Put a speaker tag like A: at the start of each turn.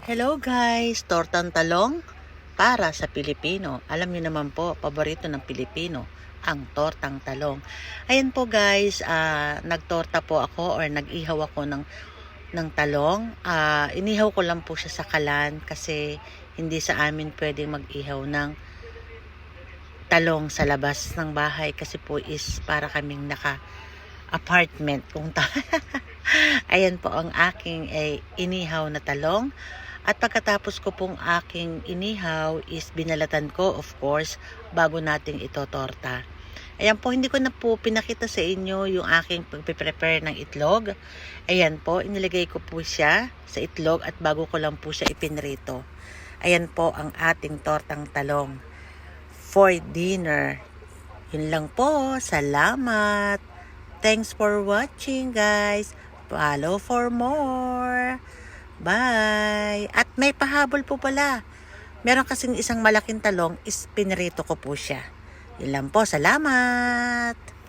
A: Hello guys! Tortang talong para sa Pilipino. Alam niyo naman po, paborito ng Pilipino, ang tortang talong. Ayan po guys, ah, nagtorta po ako or nag-ihaw ako ng, ng talong. Ah, inihaw ko lang po siya sa kalan kasi hindi sa amin pwedeng mag-ihaw ng talong sa labas ng bahay kasi po is para kaming naka apartment kung ta Ayan po ang aking eh, inihaw na talong. At pagkatapos ko pong aking inihaw is binalatan ko of course bago nating ito torta. Ayan po, hindi ko na po pinakita sa inyo yung aking pagpiprepare ng itlog. Ayan po, inilagay ko po siya sa itlog at bago ko lang po siya ipinrito. Ayan po ang ating tortang talong for dinner. Yun lang po. Salamat. Thanks for watching guys. Follow for more. Bye. At may pahabol po pala. Meron kasing isang malaking talong, is ko po siya. Yun lang po. Salamat.